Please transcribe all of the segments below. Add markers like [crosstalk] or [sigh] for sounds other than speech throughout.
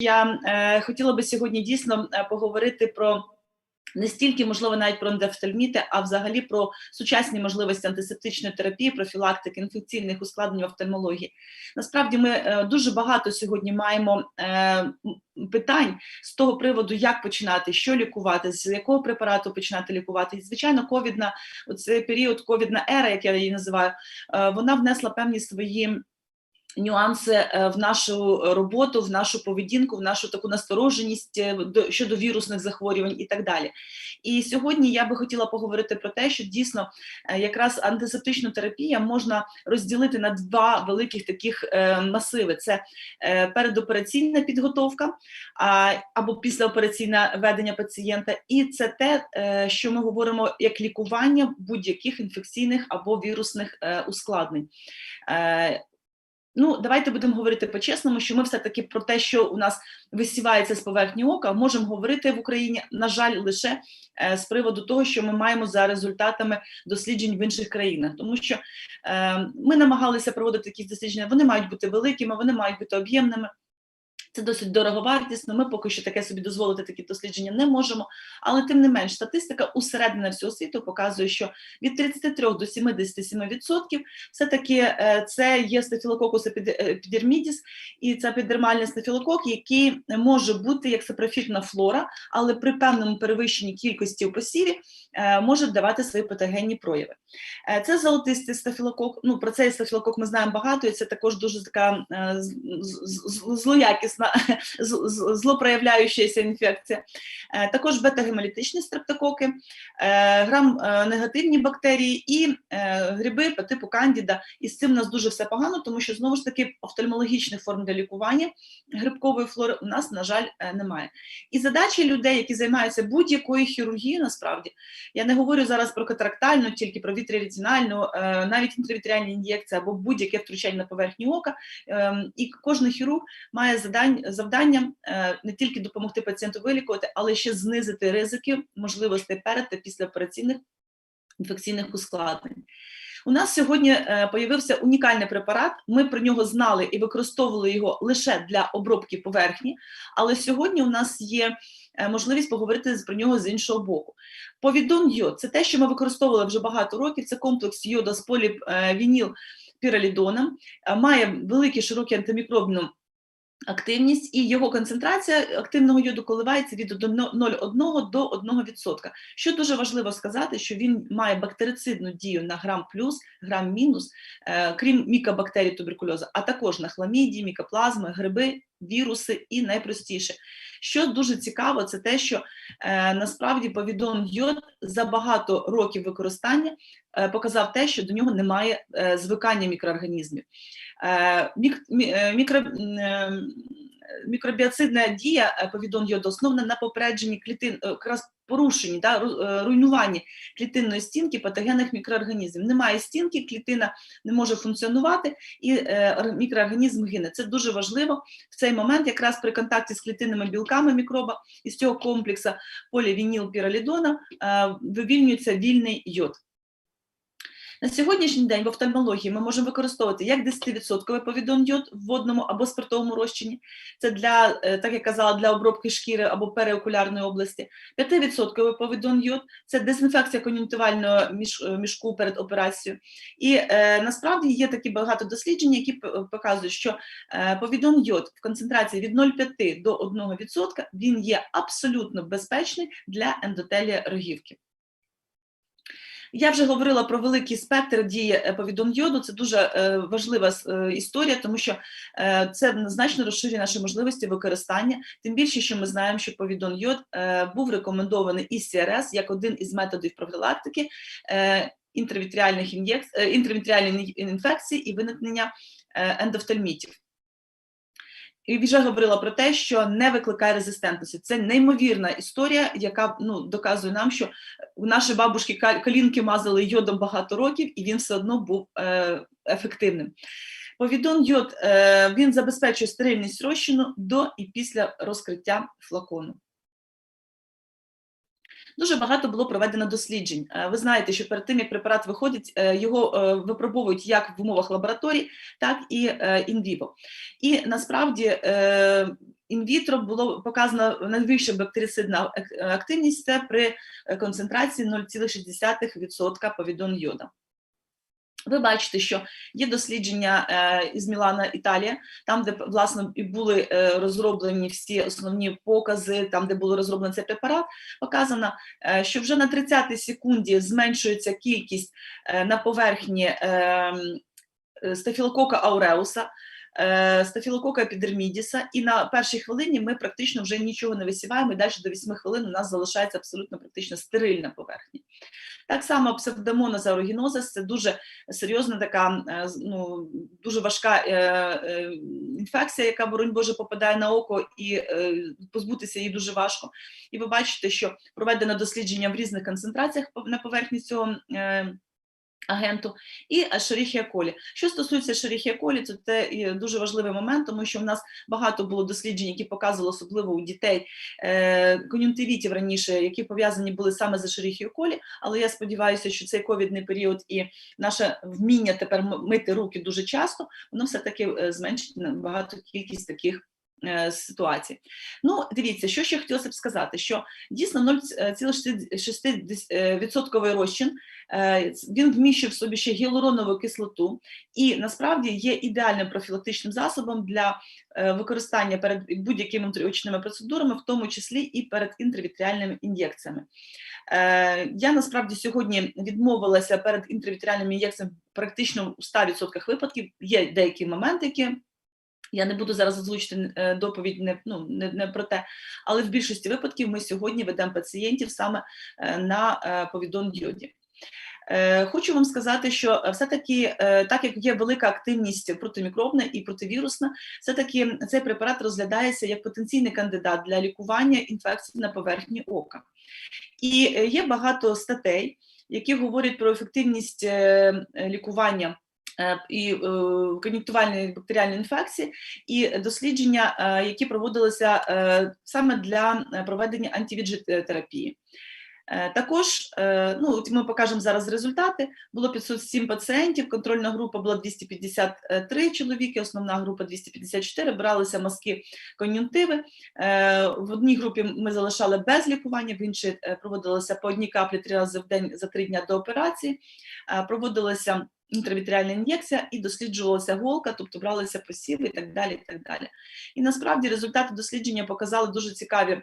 Я е, хотіла би сьогодні дійсно е, поговорити про не стільки, можливо, навіть про ендофтальміти, а взагалі про сучасні можливості антисептичної терапії, профілактики інфекційних ускладнень в офтальмології. Насправді, ми е, дуже багато сьогодні маємо е, питань з того приводу, як починати, що лікувати, з якого препарату починати лікувати. І, звичайно, ковідна, оцей період, ковідна ера, як я її називаю, е, вона внесла певні свої нюанси е, в нашу роботу, в нашу поведінку, в нашу таку настороженість е, до- щодо вірусних захворювань і так далі. І сьогодні я би хотіла поговорити про те, що дійсно е, якраз антисептичну терапію можна розділити на два великих таких масиви: це передопераційна підготовка або післяопераційне ведення пацієнта, і це те, що ми говоримо як лікування будь-яких інфекційних або вірусних ускладнень. Ну, давайте будемо говорити по-чесному, що ми все-таки про те, що у нас висівається з поверхні ока, можемо говорити в Україні, на жаль, лише е, з приводу того, що ми маємо за результатами досліджень в інших країнах. Тому що е, ми намагалися проводити якісь дослідження, вони мають бути великими, вони мають бути об'ємними. Це досить дороговартісно. Ми поки що таке собі дозволити такі дослідження не можемо. Але тим не менш, статистика усередина всього світу показує, що від 33 до 77% все-таки е, це є стафілококус епідермідіс, і це епідермальний стафілокок, який може бути як сапрофітна флора, але при певному перевищенні кількості у посіві е, може давати свої патогенні прояви. Е, Це золотистий стафілокок. Ну про цей стафілокок ми знаємо багато, і це також дуже така злоякісна, [laughs] злопроявляючася інфекція. Е, Також бета-гемолітичні стрептококи, е, грам-негативні бактерії і е, гриби по типу кандіда. І з цим у нас дуже все погано, тому що знову ж таки офтальмологічних форм для лікування грибкової флори у нас, на жаль, е, немає. І задачі людей, які займаються будь-якою хірургією, насправді я не говорю зараз про катарактальну, тільки про вітріретинальну, е, навіть інтравітріальні ін'єкції або будь-яке втручання на поверхні ока. Ем, І кожен хірург має задань, завдання е, не тільки допомогти пацієнту вилікувати, але ще знизити ризики можливостей перед та післяопераційних інфекційних ускладнень. У нас сьогодні е, появився унікальний препарат. Ми про нього знали і використовували його лише для обробки поверхні, але сьогодні у нас є е, можливість поговорити про нього з іншого боку. Повідон йод це те, що ми використовували вже багато років. Це комплекс йода з полівініл піралідоном, е, має велику широку антимікробну активність, і його концентрація активного йоду коливається від 0,1 до 1%. Що дуже важливо сказати, що він має бактерицидну дію на грам плюс, грам мінус, е, крім мікобактерій туберкульозу, а також на хламідії, мікоплазми, гриби, віруси і найпростіше. Що дуже цікаво, це те, що е, насправді повідон йод за багато років використання е, показав те, що до нього немає е, звикання мікроорганізмів. Е, мік, мі- е, мікро, е, мікробіоцидна дія е, повідон йоду основана на попередженні клітин, е, якраз порушенні, да, е, руйнуванні клітинної стінки патогенних мікроорганізмів. Немає стінки, клітина не може функціонувати, і е, мікроорганізм гине. Це дуже важливо в цей момент, якраз при контакті з клітинними білками мікроба із цього комплексу полівінілпіралідона е, вивільнюється вільний йод. На сьогоднішній день в офтальмології ми можемо використовувати як 10% повідон йод в водному або спиртовому розчині. Це для, е, так як казала, для обробки шкіри або переокулярної області. 5% повідон йод це дезінфекція кон'юнктивального е, мішку перед операцією. І е, насправді є такі багато досліджень, які показують, що е, повідон йод в концентрації від 0,5 до 1% він є абсолютно безпечний для ендотелія рогівки. Я вже говорила про великий спектр дії е, повідон йоду. Це дуже е, важлива е, історія, тому що це значно розширює наші можливості використання. Тим більше, що ми знаємо, що повідон йод був рекомендований із СРС як один із методів профілактики інтравітріальних ін'єкц- інтравітріальних інфекцій і виникнення ендофтальмітів. І вже говорила про те, що не викликає резистентності. Це неймовірна історія, яка ну доказує нам, що наші бабушки колінки мазали йодом багато років, і він все одно був е, ефективним. Повідон йод е, він забезпечує стерильність розчину до і після розкриття флакону. Дуже багато було проведено досліджень. Е, Ви знаєте, що перед тим як препарат виходить, е, його е, випробовують як в умовах лабораторій, так і інвіво. І насправді інвітро було показано найвища бактерицидна активність це при концентрації 0,6% повідон йода. Ви бачите, що є дослідження е, із Мілана, Італія, там, де власне і були е, розроблені всі основні покази, там, де було розроблено цей препарат, показано, е, що вже на 30-й секунді зменшується кількість на поверхні е, е, стафілокока ауреуса, стафілокока епідермідіса, і на першій хвилині ми практично вже нічого не висіваємо, і далі до 8 хвилин у нас залишається абсолютно практично стерильна поверхня. Так само псевдомонас аерогінозис – це дуже серйозна така, е, ну, дуже важка е, е, інфекція, яка, боронь Боже, попадає на око, і е, позбутися її дуже важко. І ви бачите, що проведено дослідження в різних концентраціях на поверхні цього. Е, Агенту і шеріхія колі. Що стосується шеріхія колі, це дуже важливий момент, тому що в нас багато було досліджень, які показували особливо у дітей е, кон'юнктивітів раніше, які пов'язані були саме з шеріхією колі. Але я сподіваюся, що цей ковідний період і наше вміння тепер мити руки дуже часто, воно все таки зменшить набагато кількість таких. Е, Ситуацій. Ну, дивіться, що ще хотілося б сказати, що дійсно 0,6% розчин е, він вміщує в собі ще гіалуронову кислоту, і насправді є ідеальним профілактичним засобом для е, використання перед будь-якими внутріочними процедурами, в тому числі і перед інтравітріальними ін'єкціями. Я насправді сьогодні відмовилася перед інтравітріальними ін'єкціями практично у 100% випадків. Є деякі моменти, які я не буду зараз озвучити е, доповідь не, ну, не, не про те, але в більшості випадків ми сьогодні ведемо пацієнтів саме е, на е, повідон діоді. Хочу вам сказати, що все-таки, так як є велика активність протимікробна і противірусна, все-таки цей препарат розглядається як потенційний кандидат для лікування інфекцій на поверхні ока. І є багато статей, які говорять про ефективність лікування і е, кон'юнктивальної бактеріальної інфекції, і дослідження, е, які проводилися е, саме для е, проведення антивіджет-терапії. Е, Також е, ну, ми покажемо зараз результати. Було 507 пацієнтів, контрольна група була 253 чоловіки, основна група 254, бралися мазки кон'юнктиви. Е, В одній групі ми залишали без лікування, в іншій е, проводилося по одній каплі три рази в день за три дні до операції. Е, Проводилася інтравітріальна ін'єкція і досліджувалася голка, тобто бралися посіви і так далі. І так далі. І насправді результати дослідження показали дуже цікаві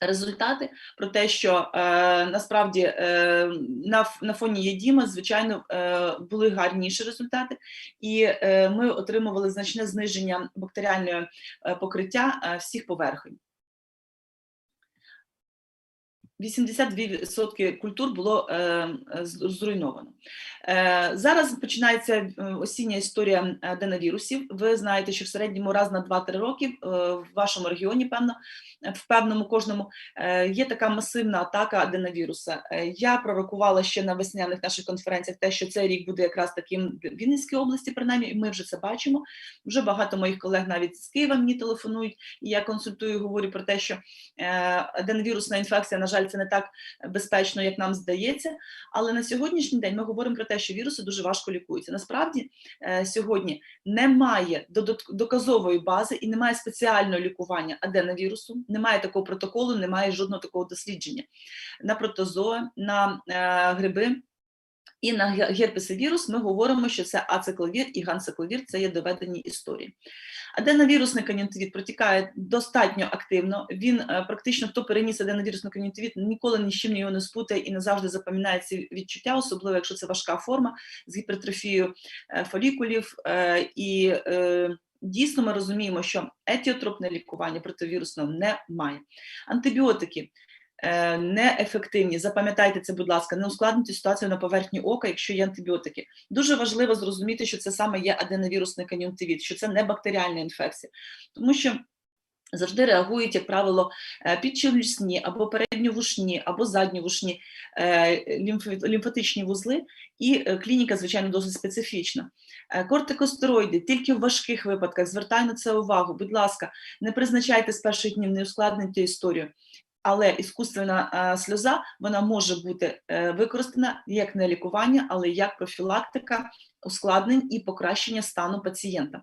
результати про те, що е, насправді е, на, на фоні єдіма, звичайно, е, були гарніші результати, і е, ми отримували значне зниження бактеріального е, покриття е, всіх поверхонь. 82% культур було е, е, зруйновано. Е, зараз починається е, осіння історія аденовірусів. Ви знаєте, що в середньому раз на 2-3 роки е, в вашому регіоні, певно, е, в певному кожному е, є така масивна атака аденовіруса. Е, Я пророкувала ще на весняних наших конференціях те, що цей рік буде якраз таким в Вінницькій області, принаймні, і ми вже це бачимо. Вже багато моїх колег навіть з Києва мені телефонують, і я консультую, говорю про те, що е, аденовірусна інфекція, на жаль, це не так безпечно, як нам здається. Але на сьогоднішній день ми говоримо про те, що віруси дуже важко лікуються. Насправді е, сьогодні немає доказової бази і немає спеціального лікування аденовірусу, немає такого протоколу, немає жодного такого дослідження на протозоа, на е, гриби. І на ге- герпесовірус ми говоримо, що це ацикловір і ганцикловір – це є доведені історії. Аденовірусний кон'юнктивіт протікає достатньо активно. Він е, практично хто переніс аденовірусний кон'юнктивіт, ніколи ні з чим його не спутає і не завжди запам'ятає ці відчуття, особливо якщо це важка форма з гіпертрофією е, фолікулів. е, І дійсно ми розуміємо, що етіотропне лікування противірусного немає. Антибіотики неефективні. Запам'ятайте це, будь ласка, не ускладнюйте ситуацію на поверхні ока, якщо є антибіотики. Дуже важливо зрозуміти, що це саме є аденовірусний кон'юнктивіт, що це не бактеріальна інфекція, тому що. Завжди реагують, як правило, е, підчелюсні або передньовушні, або задньовушні е, лімфатичні вузли, і е, клініка, звичайно, досить специфічна. Е, Кортикостероїди тільки в важких випадках. Звертаю на це увагу. Будь ласка, не призначайте з перших днів, не ускладнюйте історію. Але іскусственна е, сльоза вона може бути е, використана як не лікування, але як профілактика ускладнень і покращення стану пацієнта.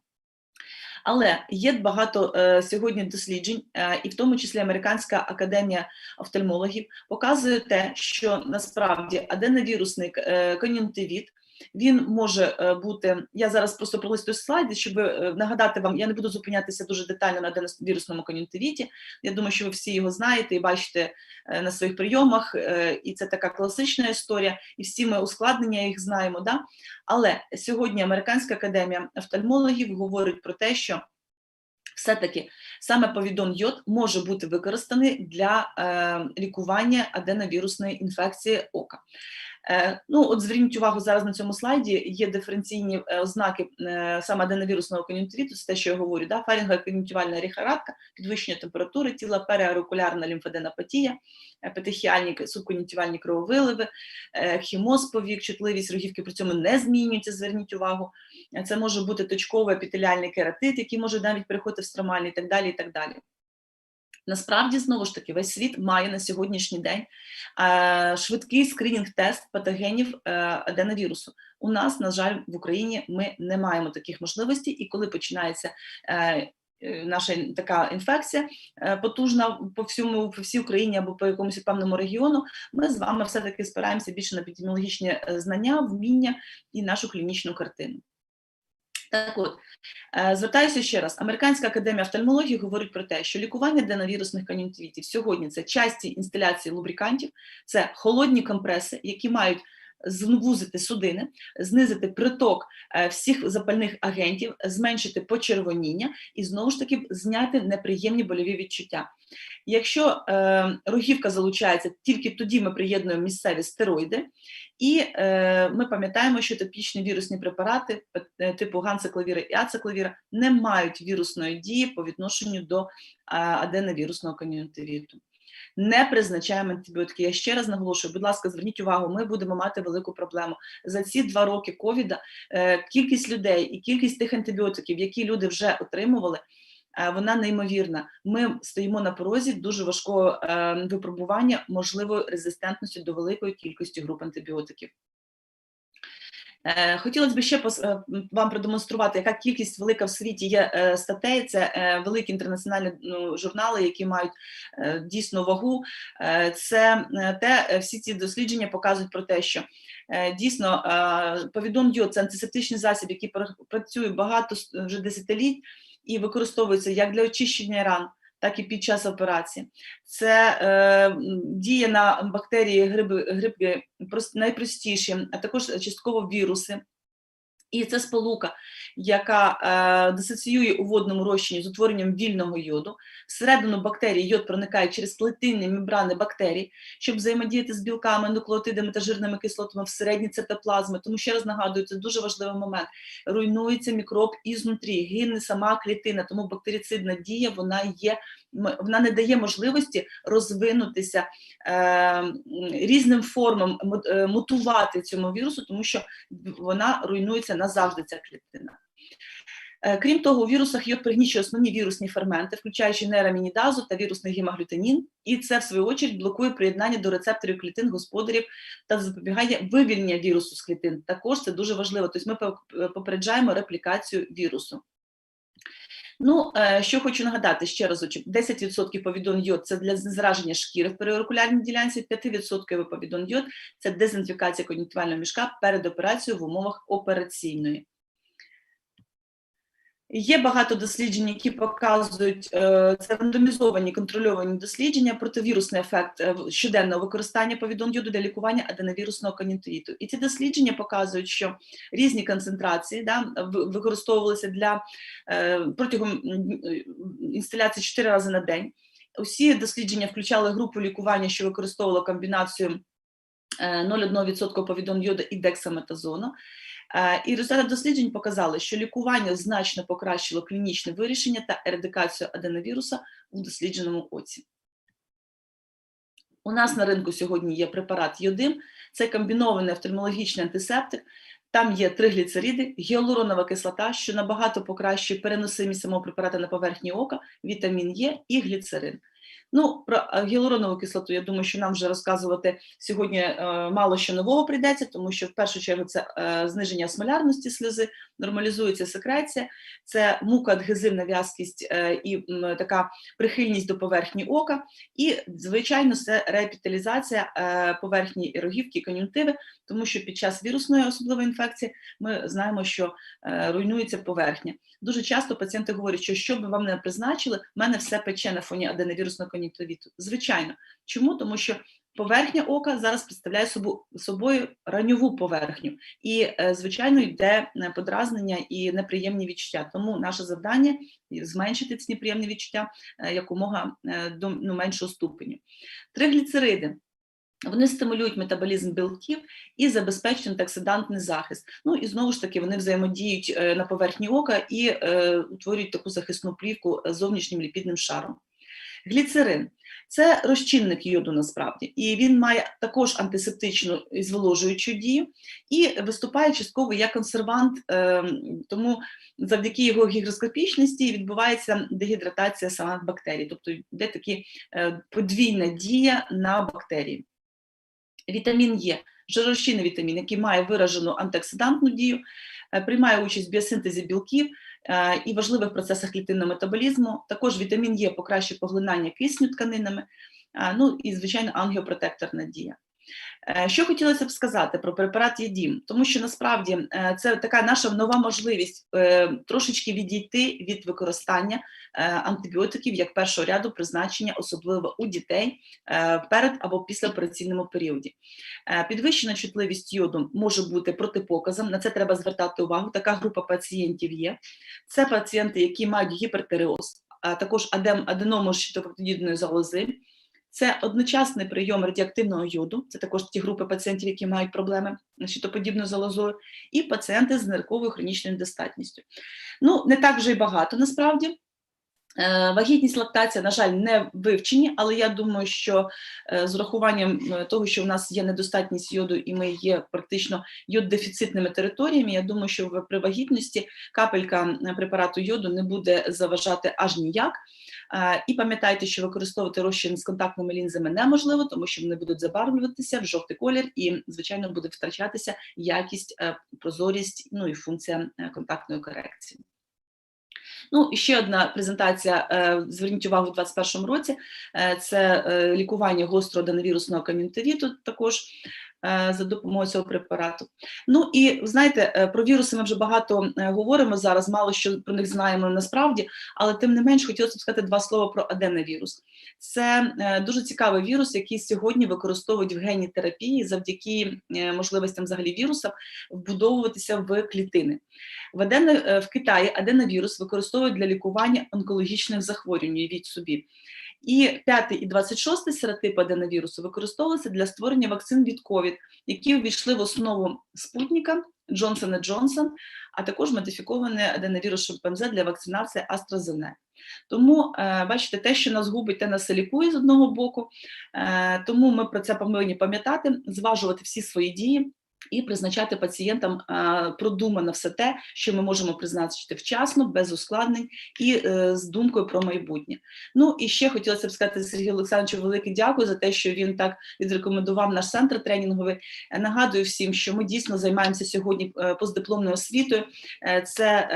Але є багато е, сьогодні досліджень, і в тому числі Американська академія офтальмологів показує те, що насправді аденовірусний е, кон'юнктивіт він може е, бути. Я зараз просто пролистую слайди, щоб е, нагадати вам. Я не буду зупинятися дуже детально на аденовірусному кон'юнктивіті. Я думаю, що ви всі його знаєте і бачите е, на своїх прийомах, і це така класична історія, і всі ми ускладнення їх знаємо. Да? Але сьогодні Американська академія офтальмологів говорить про те, що все-таки саме повідон йод може бути використаний для е, лікування аденовірусної інфекції ока. Е, ну, от зверніть увагу зараз на цьому слайді. Є диференційні е, ознаки е, саме аденовірусного кон'юнктивіту, це те, що я говорю, да? фарінга кон'юнктивальна ріхаратка, підвищення температури тіла, переарикулярна лімфаденопатія, е, петехіальні субкон'юнктивальні крововиливи, хімоз повік, чутливість рогівки при цьому не змінюється. Зверніть увагу. Це може бути точковий епітеліальний кератит, який може навіть переходити в стромальний і так далі. і так далі. Насправді, знову ж таки, весь світ має на сьогоднішній день е, швидкий скринінг-тест патогенів е, аденовірусу. У нас, на жаль, в Україні ми не маємо таких можливостей, і коли починається е, наша така інфекція потужна по всьому по всій Україні або по якомусь певному регіону, ми з вами все-таки спираємося більше на епідеміологічні знання, вміння і нашу клінічну картину. Так от, е, звертаюся ще раз. Американська академія офтальмології говорить про те, що лікування денавірусних кон'юнктивітів сьогодні це часті інсталяції лубрикантів, це холодні компреси, які мають звузити судини, знизити приток е, всіх запальних агентів, зменшити почервоніння і знову ж таки зняти неприємні больові відчуття. Якщо е, рогівка залучається, тільки тоді ми приєднуємо місцеві стероїди, і е, ми пам'ятаємо, що топічні вірусні препарати е, типу ганцикловіра і ацикловіра не мають вірусної дії по відношенню до е, аденовірусного кон'юнктивіту. Не призначаємо антибіотики. Я ще раз наголошую, будь ласка, зверніть увагу, ми будемо мати велику проблему. За ці два роки ковіда е, кількість людей і кількість тих антибіотиків, які люди вже отримували, е, вона неймовірна. Ми стоїмо на порозі дуже важкого е, випробування можливої резистентності до великої кількості груп антибіотиків. Е, Хотілося б ще е, вам продемонструвати, яка кількість велика в світі є е, статей. Це великі інтернаціональні ну, журнали, які мають дійсно вагу. Це те, всі ці дослідження показують про те, що дійсно повідон це антисептичний засіб, який пр- працює багато вже десятиліть і використовується як для очищення ран, так і під час операції. Це е, діє на бактерії, гриби, грибки прос- найпростіші, а також частково віруси. І це сполука, яка е, дисоціює у водному розчині з утворенням вільного йоду. Всередину бактерій йод проникає через клетинні мембрани бактерій, щоб взаємодіяти з білками, нуклеотидами та жирними кислотами всередині цитоплазми. Тому ще раз нагадую, це дуже важливий момент. Руйнується мікроб ізнутрі, гине сама клітина, тому бактерицидна дія вона є, вона не дає можливості розвинутися е, різним формам, е, мутувати цьому вірусу, тому що вона руйнується назавжди, ця клітина. Е, Крім того, у вірусах йод пригнічує основні вірусні ферменти, включаючи нейрамінідазу та вірусний гемаглютинін, і це, в свою очередь, блокує приєднання до рецепторів клітин господарів та запобігає вивільнення вірусу з клітин. Також це дуже важливо. Тобто ми попереджаємо реплікацію вірусу. Ну, е, що хочу нагадати ще разочок: 10% повідон йод це для зраження шкіри в переоркулярній ділянці, 5% повідон йод це дезінфікація кон'юнктивального мішка перед операцією в умовах операційної. Є багато досліджень, які показують е, це рандомізовані контрольовані дослідження, противірусний ефект е, щоденного використання повідон йоду для лікування аденовірусного кон'юнктивіту. І ці дослідження показують, що різні концентрації да, використовувалися для е, протягом інсталяції 4 рази на день. Усі дослідження включали групу лікування, що використовувала комбінацію е, 0,1% повідон йоду і дексаметазону. Е, І результати досліджень показали, що лікування значно покращило клінічне вирішення та ерадикацію аденовіруса у дослідженому оці. У нас на ринку сьогодні є препарат йодим, це комбінований офтальмологічний антисептик. Там є тригліцериди, гіалуронова кислота, що набагато покращує переносимість самого препарата на поверхні ока, вітамін Е і гліцерин. Ну, про е, гіалуронову кислоту, я думаю, що нам вже розказувати сьогодні е, мало що нового прийдеться, тому що в першу чергу це е, зниження смолярності сльози, нормалізується секреція, це мукоадгезивна в'язкість е, і така прихильність до поверхні ока, і, звичайно, це реепіталізація поверхні і рогівки, і кон'юнктиви, тому що під час вірусної особливої інфекції ми знаємо, що руйнується поверхня. Дуже часто пацієнти говорять, що що би вам не призначили, в мене все пече на фоні аденовірусного кон'юнктивіту. Звичайно, чому? Тому що поверхня ока зараз представляє собою раньову поверхню, і, е, звичайно, йде подразнення і неприємні відчуття. Тому наше завдання зменшити ці неприємні відчуття е, якомога е, до ну, меншого ступеню. Тригліцериди. Вони стимулюють метаболізм білків і забезпечують антиоксидантний захист. Ну і знову ж таки вони взаємодіють на поверхні ока і е, утворюють таку захисну плівку зовнішнім ліпідним шаром. Гліцерин це розчинник йоду насправді, і він має також антисептичну і зволожуючу дію і виступає частково як консервант, е, тому завдяки його гігроскопічності відбувається дегідратація самих бактерій, тобто йде такі е, подвійна дія на бактерії. Вітамін Е, жиророзчинний вітамін, який має виражену антиоксидантну дію, е, приймає участь в біосинтезі білків і важливих процесах клітинного метаболізму. Також вітамін Е покращує поглинання кисню тканинами, е, ну і, звичайно, ангіопротекторна дія. Е, Що хотілося б сказати про препарат ЄДІМ, тому що насправді е, це така наша нова можливість е, трошечки відійти від використання антибіотиків як першого ряду призначення, особливо у дітей перед або післяопераційному періоді. Підвищена чутливість йоду може бути протипоказом, на це треба звертати увагу. Така група пацієнтів є. Це пацієнти, які мають гіпертиреоз, а також аден- аденому щитоподібної залози. Це одночасний прийом радіоактивного йоду, це також ті групи пацієнтів, які мають проблеми щитоподібною залозою, і пацієнти з нирковою хронічною недостатністю. Ну, не так вже й багато насправді. Е, Вагітність, лактація, на жаль, не вивчені, але я думаю, що е, з урахуванням е, того, що в нас є недостатність йоду і ми є практично йод-дефіцитними територіями, я думаю, що при вагітності капелька препарату йоду не буде заважати аж ніяк. І пам'ятайте, що використовувати розчин з контактними лінзами неможливо, тому що вони будуть забарвлюватися в жовтий колір, і звичайно буде втрачатися якість, е, прозорість, ну і функція е, контактної корекції. Ну, ще одна презентація. е, Зверніть увагу у 2021 році. Це лікування гострого аденовірусного кон'юнктивіту також за допомогою цього препарату. Ну і знаєте, е, про віруси ми вже багато е, говоримо зараз, мало що про них знаємо насправді, але тим не менш хотілося б сказати два слова про аденовірус. Це е, дуже цікавий вірус, який сьогодні використовують в генній терапії завдяки е, можливостям взагалі віруса вбудовуватися в клітини. В, адено, е, в Китаї аденовірус використовують для лікування онкологічних захворювань, від собі. І 5 і 26 серотип аденовірусу використовувалися для створення вакцин від COVID, які увійшли в основу спутника Johnson Johnson, а також модифіковане аденовірус шимпанзе для вакцинації AstraZeneca. Тому, е, бачите, те, що нас губить, те нас лікує з одного боку. Е, Тому ми про це повинні пам'ятати, зважувати всі свої дії і призначати пацієнтам продумано все те, що ми можемо призначити вчасно, без ускладнень і е, з думкою про майбутнє. Ну і ще хотілося б сказати Сергію Олександровичу велике дякую за те, що він так відрекомендував наш центр тренінговий. Е, Нагадую всім, що ми дійсно займаємося сьогодні е, постдипломною освітою. Це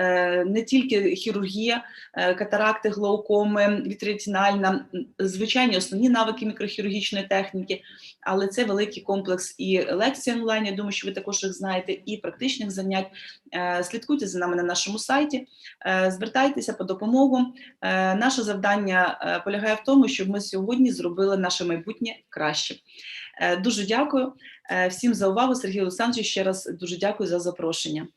не тільки хірургія, катаракти, глаукоми, вітреатинальна, м, звичайні основні навики мікрохірургічної техніки, але це великий комплекс і лекцій онлайн. Я думаю, що ви також їх знаєте, і практичних занять. Е, Слідкуйте за нами на нашому сайті, е, звертайтеся по допомогу. Е, Наше завдання полягає в тому, щоб ми сьогодні зробили наше майбутнє краще. Дуже дякую всім за увагу. Сергій Олександрович, ще раз дуже дякую за запрошення.